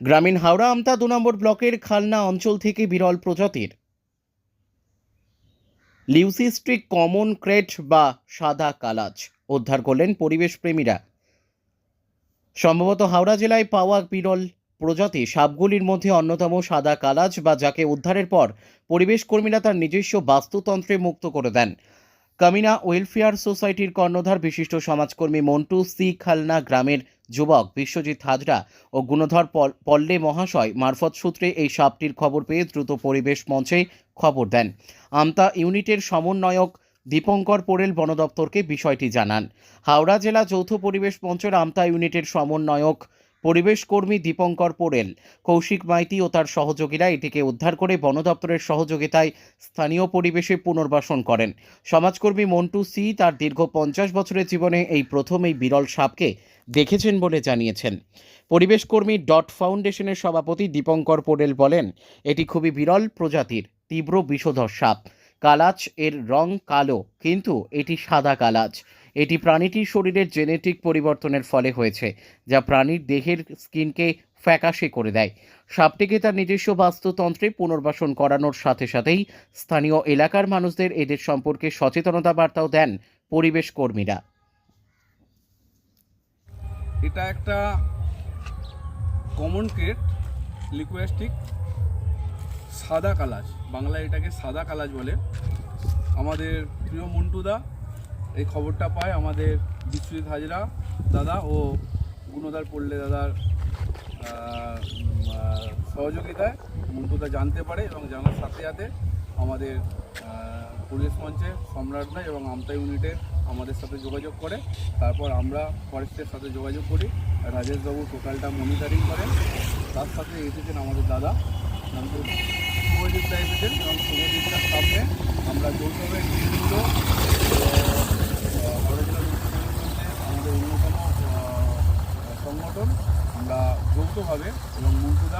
গ্রামীণ হাওড়া আমতা দু নম্বর ব্লকের খালনা অঞ্চল থেকে বিরল প্রজাতির। লিউসিস্ট্রিক কমন ক্রেট বা সাদা কালাজ উদ্ধার করলেন পরিবেশ প্রেমীরা। সম্ভবত হাওড়া জেলায় পাওয়া বিরল প্রজাতি সাপগুলির মধ্যে অন্যতম সাদা কালাজ বা যাকে উদ্ধারের পর পরিবেশ কর্মীরা তার নিজস্ব বাস্তুতন্ত্রে মুক্ত করে দেন। কামিনা ওয়েলফেয়ার সোসাইটির কর্ণধার বিশিষ্ট সমাজকর্মী মন্টু সি খালনা গ্রামের যুবক বিশ্বজিৎ হাজরা ও গুণধর পল- পল্লে মহাশয় মারফত সূত্রে এই সাপটির খবর পেয়ে দ্রুত পরিবেশ মঞ্চে খবর দেন। আমতা ইউনিটের সমন্বয়ক দীপঙ্কর পোরেল বন দপ্তরকে বিষয়টি জানান। হাওড়া জেলা যৌথ পরিবেশ মঞ্চের আমতা ইউনিটের সমন্বয়ক পরিবেশ কর্মী দীপঙ্কর পোরেল কৌশিক মাইতি ও তার সহযোগীরা এটিকে উদ্ধার করে বন দপ্তরের সহযোগিতায় স্থানীয় পরিবেশে পুনর্বাসন করেন। সমাজকর্মী মন্টু সি তার দীর্ঘ পঞ্চাশ বছরের জীবনে এই প্রথম এই বিরল সাপকে দেখেছেন বলে জানিয়েছেন। পরিবেশ কর্মী ডট ফাউন্ডেশনের সভাপতি দীপঙ্কর পোরেল বলেন, এটি খুবই বিরল প্রজাতির, তীব্র বিষধর সাপ। কালাচ এর রং কালো, কিন্তু এটি সাদা কালাচ। এটি প্রাণীটির শরীরের জেনেটিক পরিবর্তনের ফলে হয়েছে, যা প্রাণীর দেহের স্কিনকে ফ্যাকাশে করে দেয়। সাপটিকে তার নিজস্ব বাস্তুতন্ত্রে পুনর্বাসন করানোর সাথে সাথেই স্থানীয় এলাকার মানুষদের এদের সম্পর্কে সচেতনতা বার্তাও দেন পরিবেশ কর্মীরা। এটা একটা কমন ক্রেট লিকুয়াস্টিক সাদা কালাজ বাংলায় এটাকে সাদা কালাজ বলে। আমাদের প্রিয় মন্টুদা এই খবরটা পায় আমাদের বিশ্বজিৎ হাজরা দাদা ও গুণদার পল্লে দাদার সহযোগিতায় মন্টুদা জানতে পারে এবং জানার সাথে সাথে আমাদের পুলিশ মঞ্চে সম্রাটদা এবং আমতা ইউনিটে আমাদের সাথে যোগাযোগ করে। তারপর আমরা ফরেস্টের সাথে যোগাযোগ করি। রাজেশবাবু টোটালটা মনিটারিং করেন। তার সাথে এসেছেন আমাদের দাদা। শুভজিৎদা এসেছেন এবং শুভজিৎদার সামনে। আমরা যৌথভাবে বিভিন্ন হাওড়া জেলা আমাদের অন্যতম আহ, সংগঠন আমরা যৌথভাবে এবং মন্টুদা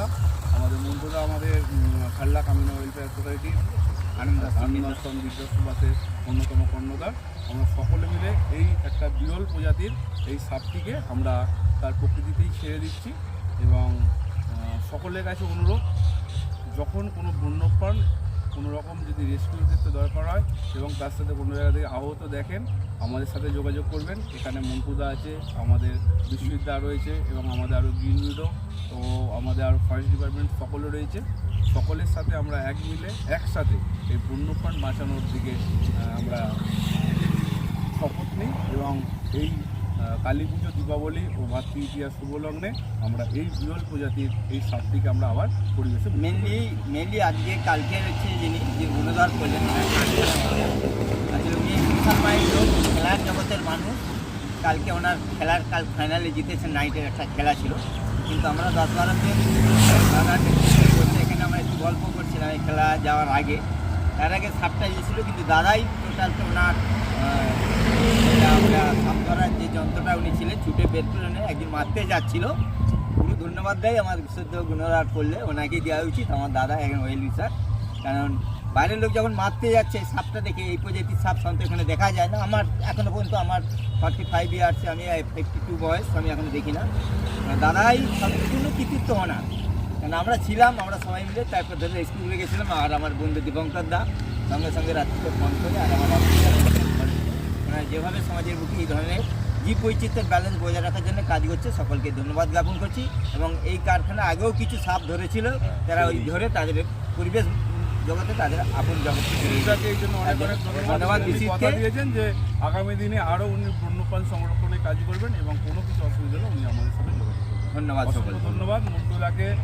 আমাদের মন্টুদা আমাদের খাল্লা কামিনা ওয়েলফেয়ার সোসাইটি, আনন্দ বিদ্যাসুবাসের অন্যতম কর্ণধার। আমরা সকলে মিলে এই একটা বিরল প্রজাতির এই সাপটিকে আমরা তার প্রকৃতিতেই ছেড়ে দিচ্ছি এবং সকলের কাছে অনুরোধ, যখন কোনো বন্যপ্রাণ কোনো রকম যদি রেস্কিউ ক্ষেত্রে দরকার হয় এবং তার সাথে কোনো জায়গা থেকে আহত দেখেন, আমাদের সাথে যোগাযোগ করবেন। এখানে মন্টুদা আছে, আমাদের বিশ্ববিদ্যালয় রয়েছে এবং আমাদের আরও গ্রিন ও আমাদের আরও ফরেস্ট ডিপার্টমেন্ট সকলে রয়েছে। সকলের সাথে আমরা এক মিলে, একসাথে এই বন্যপ্রাণ বাঁচানোর দিকে আমরা শপথ নিই এবং এই কালী পুজো দীপাবলি ও ভাতৃ ইতিহাস শুভলগ্নে আমরা এই বিরল প্রজাতির এই সাপটিকে আমরা আবার পরিবেশে মেনলি মেনলি আজকে কালকে হচ্ছে যিনি যে গুণধর করলেন আসলে উনি বিশাল লোক খেলার জগতের মানুষ। কালকে ওনার খেলার কাল ফাইনালে জিতেছেন নাইটের একটা খেলা ছিল। কিন্তু আমরা দশ বারো দিন এখানে আমরা একটু গল্প করছিলাম এই খেলা যাওয়ার আগে। তার আগে সাপটা গিয়েছিল কিন্তু দাদাই টোটাল তো ওনার আমরা সাপ ধরার যে যন্ত্রটা উনি ছিলেন, ছুটে বের করে একদিন মারতে যাচ্ছিল। খুবই ধন্যবাদ দেয়, আমার বিশুদ্ধ গুণরাট করলে ওনাকেই দেওয়া উচিত, আমার দাদা একজন ওয়েল স্যার কারণ বাইরের লোক যখন মারতে যাচ্ছে সাপটা দেখে এই প্রজাতির সাপ সাধারণত এখানে দেখা যায় না। আমার এখনও পর্যন্ত আমার ফর্টি ফাইভ ইয়ার্সে আমি ফিফটি টু বয়স, আমি এখন দেখি না। দাদাই সম্পূর্ণ কৃতিত্ব ওনার কারণ আমরা ছিলাম আমরা সবাই মিলে তারপর ধরে স্কুলে গেছিলাম আর আমার বন্ধু দীপঙ্কর দা সঙ্গে সঙ্গে রাত্রিতে ফোন করে আর আমার ওনারা যেভাবে সমাজের বুকে এই ধরনের জীব বৈচিত্র্যের ব্যালেন্স বজায় রাখার জন্য কাজ করছে সকলকে ধন্যবাদ জ্ঞাপন করছি এবং এই কারখানা আগেও কিছু সাপ ধরেছিল তারা ওই ধরে তাদের পরিবেশ জগতে তাদের আপন জগৎ জন্য অনেক অনেক ধন্যবাদ দিয়েছেন যে আগামী দিনে আরও উনি বন্যপ্রাণ সংরক্ষণে কাজ করবেন এবং কোনো কিছু অসুবিধা হলে উনি আমাদের সাথে যোগাযোগ ধন্যবাদ সকলকে। ধন্যবাদ। মন্টুদাকে